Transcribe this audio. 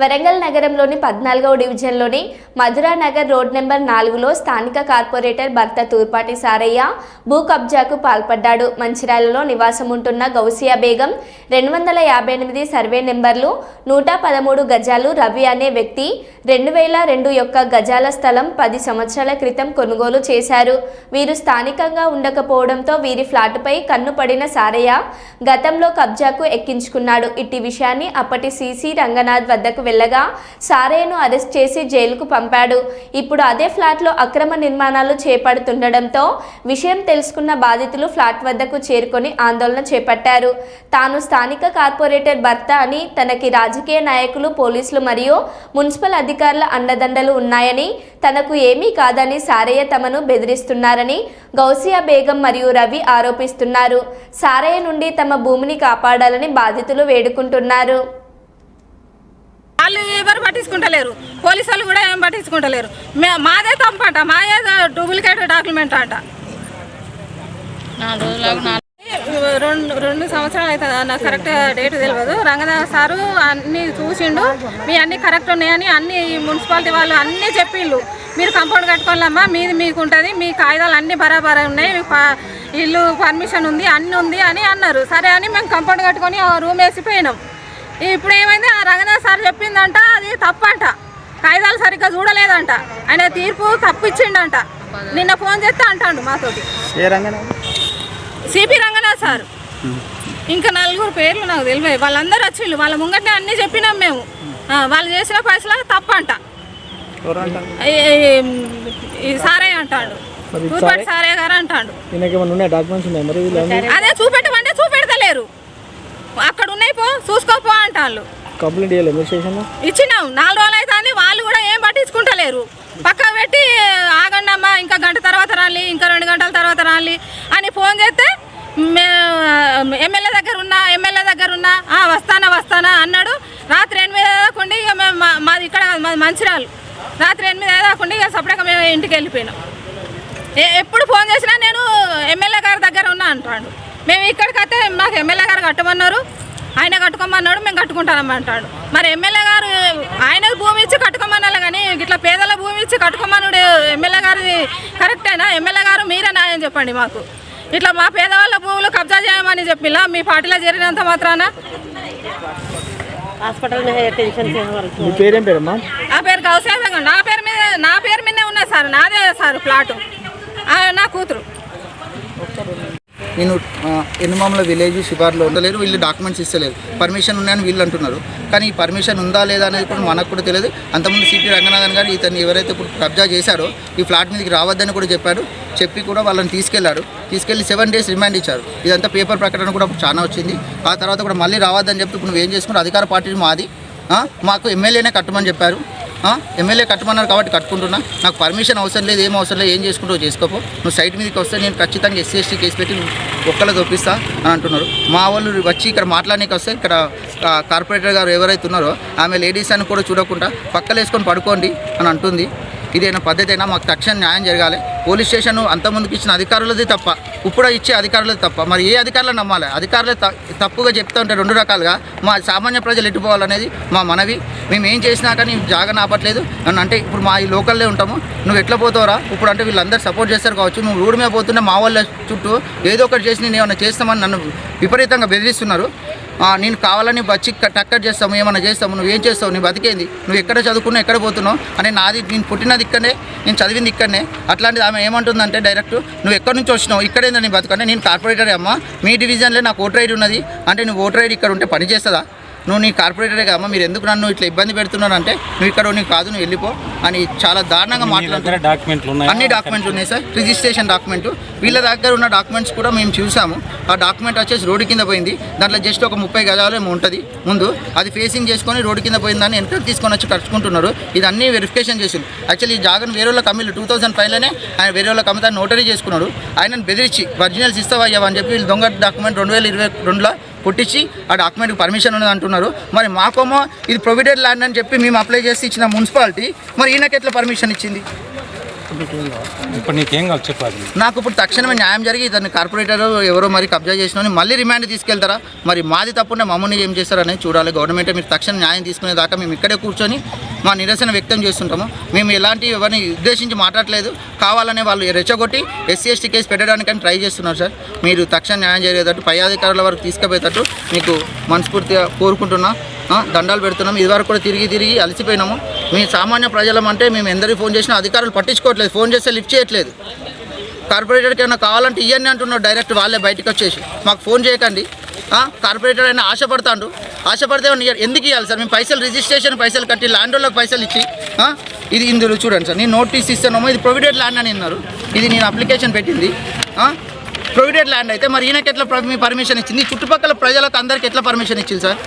వరంగల్ నగరంలోని పద్నాలుగవ డివిజన్లోని మధురా నగర్ రోడ్ నెంబర్ నాలుగులో స్థానిక కార్పొరేటర్ భర్త తూర్పాటి సారయ్య భూ కబ్జాకు పాల్పడ్డాడు. మంచిర్యాలలో నివాసం ఉంటున్న గౌసియా బేగం రెండు వందల యాభై ఎనిమిది సర్వే నెంబర్లు నూట పదమూడు గజాలు రవి అనే వ్యక్తి రెండు వేల రెండు యొక్క గజాల స్థలం పది సంవత్సరాల క్రితం కొనుగోలు చేశారు. వీరు స్థానికంగా ఉండకపోవడంతో వీరి ఫ్లాటుపై కన్ను పడిన సారయ్య గతంలో కబ్జాకు ఎక్కించుకున్నాడు. ఇట్టి విషయాన్ని అప్పటి సీసీ రంగనాథ్ వద్దకు వెళ్ళగా సారయ్యను అరెస్ట్ చేసి జైలుకు పంపాడు. ఇప్పుడు అదే ఫ్లాట్లో అక్రమ నిర్మాణాలు చేపడుతుండడంతో విషయం తెలుసుకున్న బాధితులు ఫ్లాట్ వద్దకు చేరుకొని ఆందోళన చేపట్టారు. తాను స్థానిక కార్పొరేటర్ భర్త అని తనకి రాజకీయ నాయకులు పోలీసులు మరియు మున్సిపల్ అధికారుల అండదండలు ఉన్నాయని తనకు ఏమీ కాదని సారయ్య తమను బెదిరిస్తున్నారని గౌసియా బేగం మరియు రవి ఆరోపిస్తున్నారు. సారయ్య నుండి తమ భూమిని కాపాడాలని బాధితులు వేడుకుంటున్నారు. వాళ్ళు ఎవరు పట్టించుకుంటలేరు. పోలీసు వాళ్ళు కూడా ఏం పట్టించుకుంటలేరు. మే- మాదే తప్పంట మాదే డూప్లికేట్ డాక్యుమెంట్ అంట. రెండు రెండు సంవత్సరాలు అవుతుంది నాకు కరెక్ట్ డేట్ తెలియదు రంగనాథ్ సారు అన్నీ చూసిండు. మీ అన్నీ కరెక్ట్ ఉన్నాయని అన్ని ఈ మున్సిపాలిటీ వాళ్ళు అన్నీ చెప్పిండు మీరు కంపౌండ్ కట్టుకోవాలమ్మా మీది మీకు ఉంటుంది మీ కాగితాలు అన్నీ బరాబర్ ఉన్నాయి ప- ఇల్లు పర్మిషన్ ఉంది అన్నీ ఉంది అని అన్నారు. సరే అని మేము కంపౌండ్ కట్టుకొని రూమ్ వేసిపోయినాం. ఇప్పుడు ఏమైంది? ఆ రంగనాథ్ సార్ చెప్పిందంట అది తప్పంట. కాగితాలు సరిగ్గా చూడలేదంట. ఆయన తీర్పు తప్పు ఇచ్చిండంట నిన్న ఫోన్ చేస్తే అంటాడు మాతోటి. A CP Ranganath sir. ఇంకా నలుగురు పేర్లు నాకు తెలియదు వాళ్ళందరూ వచ్చిండ్రు వాళ్ళ ముంగటనే అన్నీ చెప్పినాం మేము. వాళ్ళు చేసిన పైసలు తప్పంట ఈ- సారే అంటాడు. తూర్పాటి సారే? గారు అంటాడు. అదే చూపెట్టమంటే చూపెడతలేరు. అక్కడ ఉన్నాయి పో చూసుకోపో అంటాళ్ళు. కంప్లైంట్ ఇచ్చినాం. నాలుగు రోజులు అవుతుంది వాళ్ళు కూడా ఏం పట్టించుకుంటలేరు. పక్క పెట్టి ఆగండి అమ్మా ఇంకా గంట తర్వాత రాలి ఇంకా రెండు గంటల తర్వాత రాలి అని ఫోన్ చేస్తే ఎమ్మెల్యే దగ్గర ఉన్నా ఎమ్మెల్యే దగ్గర ఉన్నా "ఆ, వస్తానా వస్తానా అన్నాడు. రాత్రి ఎనిమిది దాకుండా ఇక మేము మా- మాది ఇక్కడ మాది మంచిర్యాలు రాత్రి ఎనిమిది దాకుండా ఇక సపరేట్గా మేము ఇంటికి వెళ్ళిపోయినాం. ఏ- ఎప్పుడు ఫోన్ చేసినా నేను ఎమ్మెల్యే గారి దగ్గర ఉన్నా అంటాడు. మేము ఇక్కడికి అయితే మాకు ఎమ్మెల్యే గారు కట్టమన్నారు. ఆయన కట్టుకోమన్నాడు మేము కట్టుకుంటామంటాడు మరి ఎమ్మెల్యే గారు ఆయన భూమి ఇచ్చి కట్టుకోమన్నారు కానీ ఇట్లా పేదల భూమి ఇచ్చి కట్టుకోమన్నాడు ఎమ్మెల్యే గారి కరెక్టేనా? ఎమ్మెల్యే గారు మీరే న్యాయం చెప్పండి మాకు. ఇట్లా మా పేదవాళ్ళ భూములు కబ్జా చేయమని చెప్పి మీ పార్టీలో జరిగినంత మాత్రాన? హాస్పిటల్ పేరు నా పేరు మీద నా పేరు మీదే ఉన్నాయి సార్ నాదే సార్ ప్లాటు. నా కూతురు. నేను ఎనుమామల విలేజ్ శివార్లో ఉండలేరు వీళ్ళు డాక్యుమెంట్స్ ఇస్తలేరు. పర్మిషన్ ఉన్నాయని వీళ్ళు అంటున్నారు. కానీ ఈ పర్మిషన్ ఉందా లేదా అనేది కూడా మనకు కూడా తెలియదు. అంతకుముందు సిపి రంగనాథన్ గారు ఇతను ఎవరైతే ఇప్పుడు కబ్జా చేశారో ఈ ఫ్లాట్ మీదకి రావద్దని కూడా చెప్పారు. చెప్పి కూడా వాళ్ళని తీసుకెళ్ళారు. తీసుకెళ్ళి సెవెన్ డేస్ రిమాండ్ ఇచ్చారు. ఇదంతా పేపర్ ప్రకటన కూడా చాలా వచ్చింది. ఆ తర్వాత కూడా మళ్ళీ రావద్దని చెప్తే ఇప్పుడు నువ్వు ఏం చేసుకుంటావు? అధికార పార్టీ మాది. మాకు ఎమ్మెల్యేనే కట్టమని చెప్పారు. ఎమ్మెల్యే కట్టమన్నారు కాబట్టి కట్టుకుంటున్నా. నాకు పర్మిషన్ అవసరం లేదు ఏం అవసరం లేదు ఏం చేసుకుంటావు చేసుకోపో. నువ్వు సైట్ మీదకి వస్తే నేను ఖచ్చితంగా ఎస్సీ ఎస్టీ కేసు పెట్టి ఒక్కళ్ళ దొప్పిస్తా అని అంటున్నారు. మా వాళ్ళు వచ్చి ఇక్కడ మాట్లాడడానికి వస్తే ఇక్కడ కార్పొరేటర్ గారు ఎవరైతే ఉన్నారో ఆమె లేడీస్ అని కూడా చూడకుండా పక్కలు వేసుకొని పడుకోండి అని అంటుంది. ఇదేనా పద్ధతి అయినా మాకు తక్షణ న్యాయం జరగాలి. పోలీస్ స్టేషన్ అంతమందికి ఇచ్చిన అధికారులది తప్ప ఇప్పుడు ఇచ్చే అధికారులది తప్ప మరి ఏ అధికారులను నమ్మాలి? అధికారులు తప్పుగా చెప్తూ ఉంటే రెండు రకాలుగా మా సామాన్య ప్రజలు ఎట్టుకోవాలనేది మా మనవి. మేము ఏం చేసినా కానీ జాగ ఆపట్లేదు నన్ను అంటే ఇప్పుడు మా ఈ లోకల్లో ఉంటాము. నువ్వు ఎట్లా పోతావురా? ఇప్పుడు అంటే వీళ్ళందరూ సపోర్ట్ చేస్తారు కావచ్చు. నువ్వు రోడ్డు మీద పోతుంటే మా వాళ్ళ చుట్టూ ఏదో ఒకటి చేసి నేను ఏమైనా చేస్తామని నన్ను విపరీతంగా బెదిరిస్తున్నారు. నేను కావాలని బచ్చి టక్కర్ చేస్తాము ఏమన్నా చేస్తాము నువ్వు ఏం చేస్తావు నీ బతికేంది? నువ్వు ఎక్కడ చదువుకున్నావు ఎక్కడ పోతున్నావు? అని నాది నేను పుట్టినది ఇక్కడనే నేను చదివింది ఇక్కడనే అట్లాంటిది ఆమె ఏమంటుందంటే డైరెక్ట్ నువ్వు ఎక్కడి నుంచి వచ్చినావు? ఇక్కడేందని బతుకంటే నేను కార్పొరేటరే అమ్మా మీ డివిజన్లో నాకు ఓటర్ ఐడి ఉన్నది. అంటే నువ్వు ఓటర్ ఐడి ఇక్కడ ఉంటే పని చేస్తుందా? నువ్వు నీ కార్పొరేటరే అమ్మా మీరు ఎందుకు నన్ను ఇట్లా ఇబ్బంది పెడుతున్నాను అంటే నువ్వు ఇక్కడ నీకు కాదు నువ్వు వెళ్ళిపో అని చాలా దారుణంగా మాట్లాడుతున్నారు డాక్యుమెంట్లు ఉన్నాయి? అన్ని డాక్యుమెంట్లు ఉన్నాయి సార్. రిజిస్ట్రేషన్ డాక్యుమెంట్ వీళ్ళ దగ్గర ఉన్న డాక్యుమెంట్స్ కూడా మేము చూసాము. ఆ డాక్యుమెంట్ వచ్చేసి రోడ్డు కింద పోయింది. దాంట్లో జస్ట్ ఒక ముప్పై గజాలు ఏమో ఉంటుంది. ముందు అది ఫేసింగ్ చేసుకొని రోడ్డు కింద పోయిందని వెనక తీసుకొని వచ్చి కట్టుకుంటున్నారు ఇది అన్ని వెరిఫికేషన్ చేసింది యాక్చువల్లీ ఈ జాగన్ వేరే వాళ్ళ కమ్మిలు టూ థౌసండ్ ఫైవ్లోనే ఆయన వేరే వాళ్ళ కమ్మితే నోటరీ చేసుకున్నాడు. ఆయనను బెదిరించి ఒరిజినల్స్ ఇస్తావా అని చెప్పి వీళ్ళు దొంగ డాక్యుమెంట్ రెండు వేల ఇరవై రెండులో పుట్టించి ఆ డాక్యుమెంట్కి పర్మిషన్ ఉన్నది అంటున్నారు. మరి మాకేమో ఇది ప్రొవిడెడ్ ల్యాండ్ అని చెప్పి మేము అప్లై చేసి ఇచ్చిన మున్సిపాలిటీ మరి ఈయనకి ఎట్లా పర్మిషన్ ఇచ్చింది? ఇప్పుడు నీకేం ఇప్పుడు తక్షణమే న్యాయం జరిగి ఇతన్ని కార్పొరేటర్ ఎవరో మరి కబ్జా చేసిన మళ్ళీ రిమాండ్ తీసుకెళ్తారా? మరి మాది తప్పుంటే మమ్మల్ని ఏం చేస్తారనేది చూడాలి. గవర్నమెంట్ మీరు తక్షణ న్యాయం తీసుకునే దాకా మేము ఇక్కడే కూర్చొని మా నిరసన వ్యక్తం చేస్తుంటాము. మేము ఎలాంటి ఎవరిని ఉద్దేశించి మాట్లాడలేదు. కావాలనే వాళ్ళు రెచ్చగొట్టి ఎస్సీ ఎస్టీ కేసు పెట్టడానికని ట్రై చేస్తున్నారు సార్. మీరు తక్షణ న్యాయం జరిగేటట్టు పై అధికారుల వరకు తీసుకుపోయేటట్టు మీకు మనస్ఫూర్తిగా కోరుకుంటున్నా. దండాలు పెడుతున్నాం. ఇదివరకు కూడా తిరిగి తిరిగి అలసిపోయినాము. మీ సామాన్య ప్రజలం అంటే మేము ఎందరికి ఫోన్ చేసినా అధికారులు పట్టించుకోవట్లేదు. ఫోన్ చేస్తే లిఫ్ట్ చేయట్లేదు. కార్పొరేటర్కి ఏమైనా కావాలంటే ఇవన్నీ అంటున్నారు. డైరెక్ట్ వాళ్ళే బయటకు వచ్చేసి. మాకు ఫోన్ చేయకండి. కార్పొరేటర్ అయినా ఆశపడతాడు. ఆశపడితే ఎందుకు ఇవ్వాలి సార్? మేము పైసలు రిజిస్ట్రేషన్ పైసలు కట్టి ల్యాండ్ వాళ్ళకి పైసలు ఇచ్చి ఇది ఇందులో చూడండి సార్. నేను నోటీస్ ఇస్తానేమో ఇది ప్రొవిడెడ్ ల్యాండ్ అని అన్నారు. ఇది నేను అప్లికేషన్ పెట్టింది. ప్రొవిడెడ్ ల్యాండ్ అయితే మరి ఈయనకి ఎట్లా మీ పర్మిషన్ ఇచ్చింది? చుట్టుపక్కల ప్రజలకు అందరికి ఎట్లా పర్మిషన్ ఇచ్చింది సార్?